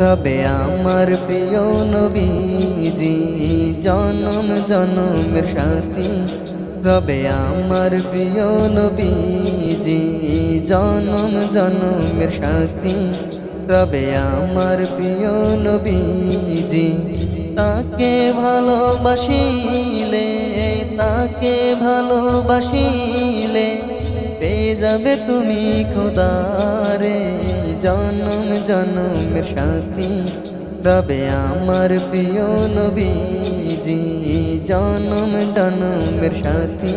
রবে আমার প্রিয় নবীজি। জনম, জনমের সাথী রবে আমার প্রিয় নবীজি। জনম, জনমের সাথী রবে আমার প্রিয় নবীজি। তাকে ভালোবাসিলে তাকে ভালোবাসিলে, পেয়ে যাবে তুমি খোদারে জনম জনমের সাথী। রবে আমার প্রিয় নবীজি, জনম জনমের সাথী।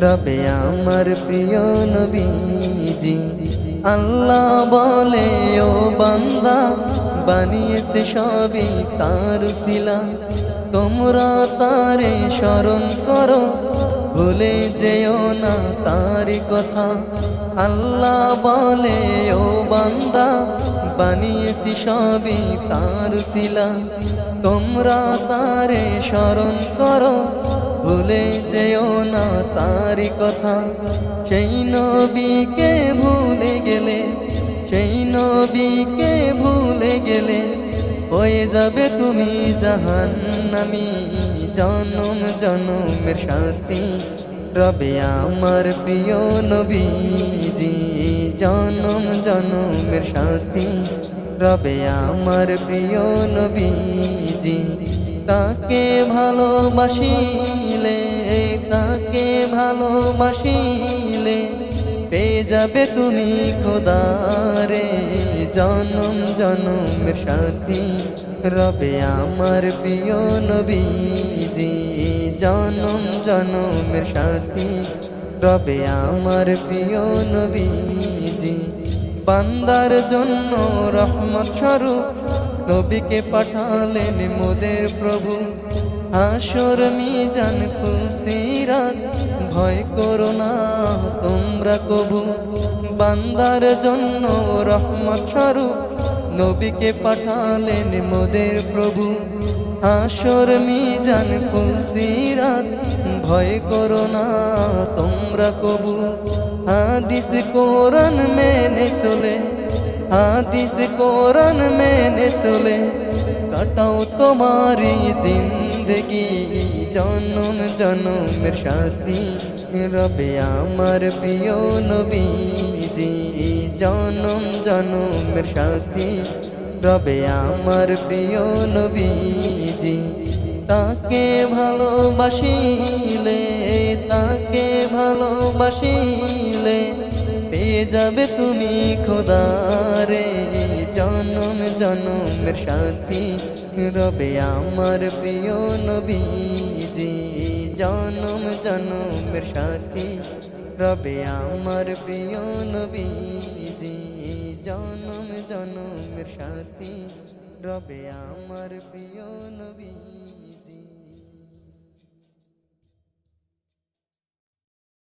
রবে আমার প্রিয় নবীজি, আল্লাহ বলে, ও বান্দা, বানিয়েছে সবই তার শিলা। তোমরা তারে স্মরণ করো, ভুলে যেও না তার কথা। আল্লাহ বলে বান্দা, বানিয়েছি সবই তার শিলা। তোমরা তারে স্মরণ করো, ভুলে যেও না তার কথা। সেই নবীকে ভুলে গেলে, সেই নবীকে ভুলে গেলে হয়ে যাবে তুমি জাহান নামি জনম জনমের সাথী, রবে আমার প্রিয় নবীজি। জনম জনমের সাথী। রবে আমার প্রিয় নবীজি, তাকে ভালোবাসিলে তাকে ভালোবাসিলে পেয়ে যাবে তুমি খোদারে। জনম জনমের সাথী, রবে আমার প্রিয় নবীজি, জনম জনমের সাথী, রবে আমার প্রিয় নবীজি বান্দার জন্য রহমত স্বরূপ। নবীকে পাঠালেন মোদের প্রভু। হাসর মিজান খুশিরাত ভয় করো না, তোমরা কবু। বান্দার জন্য রহমত স্বরূপ। নবীকে পাঠালেন মোদের প্রভু। হাসর মিজান খুশিরাত ভয় করো না, তোমরা কবু। হাদিস কোরআন মেনে চলে, হাদিস কোরআন মেনে চলে। কাটাও তোমারি জিন্দগি, জনম জনমের সাথী। রবে আমার প্রিয় নবীজি, জনম জনমের সাথী। রবে আমার প্রিয় নবীজি, তাকে ভালোবাসিলে তাকে ভালোবাসিলে যাবে তুমি খোদারে জনম জনমের সাথী রবে আমার প্রিয় নবীজি। জনম জনমের সাথী রবে আমার প্রিয় নবীজি। জনম জনমের সাথী রবে আমার প্রিয় নবী